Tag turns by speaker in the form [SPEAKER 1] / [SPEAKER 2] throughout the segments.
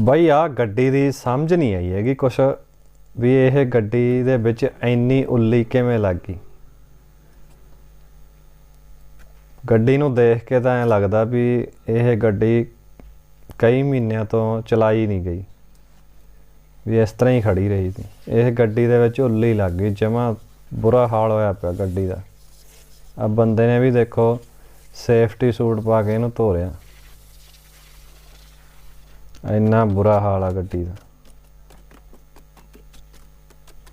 [SPEAKER 1] ਬਈ ਆ ਗੱਡੀ ਦੀ ਸਮਝ ਨਹੀਂ ਆਈ ਹੈਗੀ ਕੁਛ ਵੀ ਇਹ ਗੱਡੀ ਦੇ ਵਿੱਚ ਇੰਨੀ ਉੱਲੀ ਕਿਵੇਂ ਲੱਗ ਗਈ। ਗੱਡੀ ਨੂੰ ਦੇਖ ਕੇ ਤਾਂ ਐ ਲੱਗਦਾ ਵੀ ਇਹ ਗੱਡੀ ਕਈ ਮਹੀਨਿਆਂ ਤੋਂ ਚਲਾਈ ਨਹੀਂ ਗਈ। ਵੀ ਇਸ ਤਰ੍ਹਾਂ ਹੀ ਖੜੀ ਰਹੀ ਸੀ। ਇਹ ਗੱਡੀ ਦੇ ਵਿੱਚ ਉੱਲੀ ਲੱਗ ਗਈ, ਜਮਾ ਬੁਰਾ ਹਾਲ ਹੋਇਆ ਪਿਆ ਗੱਡੀ ਦਾ। ਆ ਬੰਦੇ ਨੇ ਵੀ ਦੇਖੋ, ਸੇਫਟੀ ਸੂਟ ਪਾ ਕੇ ਇਹਨੂੰ ਧੋਰਿਆ ਇੰਨਾ ਬੁਰਾ ਹਾਲ ਆ ਗੱਡੀ ਦਾ।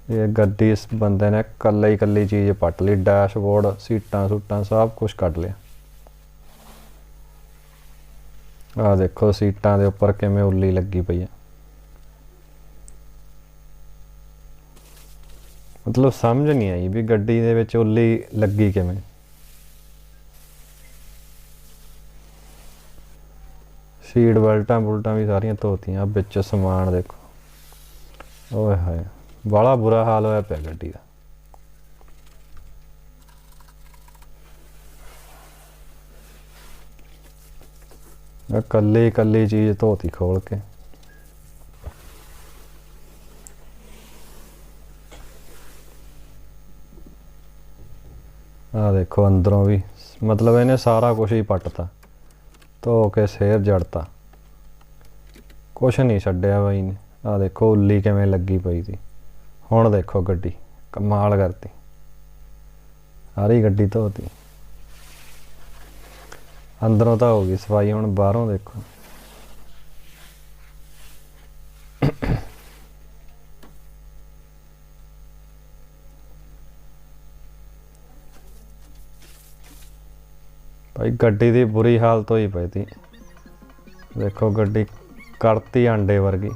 [SPEAKER 1] ਇਹ ਗੱਡੀ ਇਸ ਬੰਦੇ ਨੇ ਕੱਲੇ ਹੀ ਕੱਲੀ ਚੀਜ਼ ਪੱਟ ਲਈ ਡੈਸ਼ਬੋਰਡ ਸੀਟਾਂ ਸੂਟਾਂ ਸਭ ਕੁਝ ਕੱਢ ਲਿਆ। ਆ ਦੇਖੋ ਸੀਟਾਂ ਦੇ ਉੱਪਰ ਕਿਵੇਂ ਉੱਲੀ ਲੱਗੀ ਪਈ ਹੈ ਮਤਲਬ ਸਮਝ ਨਹੀਂ ਆਈ ਵੀ ਗੱਡੀ ਦੇ ਵਿੱਚ ਉੱਲੀ ਲੱਗੀ ਕਿਵੇਂ। ਸੀਟ ਬੈਲਟਾਂ ਬੁਲਟਾਂ ਵੀ ਸਾਰੀਆਂ ਧੋਤੀਆਂ ਵਿੱਚ ਸਮਾਨ ਦੇਖੋ। ਓਏ ਹਾਏ ਬੜਾ ਬੁਰਾ ਹਾਲ ਹੋਇਆ ਪਿਆ ਗੱਡੀ ਦਾ। ਇਕੱਲੇ ਕੱਲੇ ਚੀਜ਼ ਧੋਤੀ ਖੋਲ ਕੇ। ਆ ਦੇਖੋ ਅੰਦਰੋਂ ਵੀ, ਮਤਲਬ ਇਹਨੇ ਸਾਰਾ ਕੁਝ ਹੀ ਪੱਟਤਾ। ਧੋ ਕੇ ਸਿਰ ਜੜਤਾ। ਕੁਛ ਨਹੀਂ ਛੱਡਿਆ ਬਾਈ ਨੇ। ਆ ਦੇਖੋ ਉੱਲੀ ਕਿਵੇਂ ਲੱਗੀ ਪਈ ਸੀ। ਹੁਣ ਦੇਖੋ ਗੱਡੀ, ਕਮਾਲ ਕਰਤੀ। ਸਾਰੀ ਗੱਡੀ ਧੋਤੀ। ਅੰਦਰੋਂ ਤਾਂ ਹੋ ਗਈ ਸਫ਼ਾਈ, ਹੁਣ ਬਾਹਰੋਂ ਦੇਖੋ। ਭਾਈ ਗੱਡੀ ਦੀ ਬੁਰੀ ਹਾਲਤ ਹੋਈ ਪਈ ਤੀ। ਦੇਖੋ ਗੱਡੀ ਕਰਤੀ ਆਂਡੇ ਵਰਗੀ।